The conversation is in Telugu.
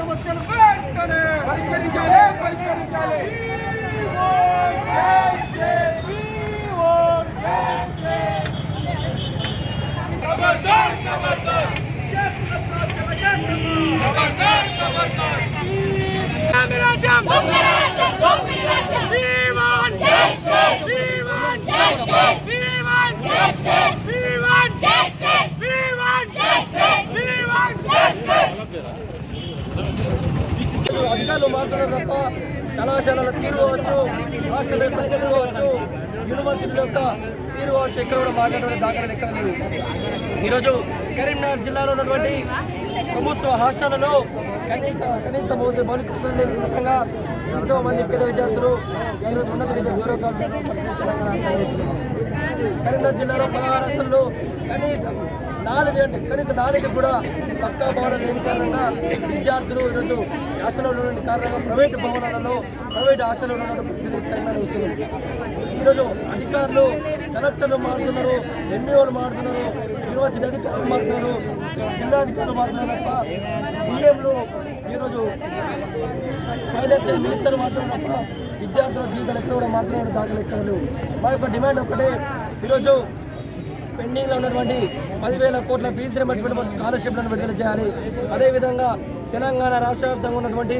పరిష్కరించాలి విద్యారంగ సమస్యలు వెంటనే పరిష్కరించాలి పరిష్కరించాలి ఖబర్దార్ ఖబర్దార్ ఖబర్దార్ ఖబర్దార్ అధికారులు మాట్లాడారు తప్ప కళాశాలల తీరు కావచ్చు హాస్టల్ యొక్క తీరు కావచ్చు యూనివర్సిటీల యొక్క తీరు కావచ్చు ఎక్కడ కూడా మాట్లాడే దాఖలు ఎక్కడ లేవు. ఈరోజు కరీంనగర్ జిల్లాలో ఉన్నటువంటి ప్రభుత్వ హాస్టళ్ళలో కనీస కనీస మౌలిక మౌలిక వసతులు ఎంతో మంది పేద విద్యార్థులు ఈరోజు ఉన్నత విద్య దూరం కావాల్సిన పరిస్థితి తెలంగాణ కరీంనగర్ జిల్లాలో పదహారు హాస్టల్లో కనీసం నాలుగు అంటే కనీసం నాలుగు కూడా పక్కా భవనం లేని కారణంగా విద్యార్థులు ఈరోజు హాస్టల్లో ఉన్నటువంటి కారణంగా ప్రైవేటు భవనాలలో ప్రైవేట్ హాస్టల్లో ఉన్న పరిస్థితి తెలంగాణ వస్తుంది ఈరోజు అధికారులు కలెక్టర్లు మారుతున్నారు ఎంఈఓలు మారుతున్నారు యూనివర్సిటీ అధికారులు మారుతున్నారు జిల్లా అధికారులు మారుతున్నారు తప్ప సీఎంలు ఈరోజు ఫైనాన్షియల్ మినిస్టర్ మాత్రం తప్ప విద్యార్థుల జీవితాలు ఎక్కడ కూడా మాత్రమే దాఖలు ఎక్కడ లేవు. మా యొక్క డిమాండ్ ఒకటే ఈరోజు పెండింగ్లో ఉన్నటువంటి పదివేల కోట్ల ఫీజు రిమర్స్మెంట్ స్కాలర్షిప్లను విడుదల చేయాలి. అదేవిధంగా తెలంగాణ రాష్ట్ర వ్యాప్తంగా ఉన్నటువంటి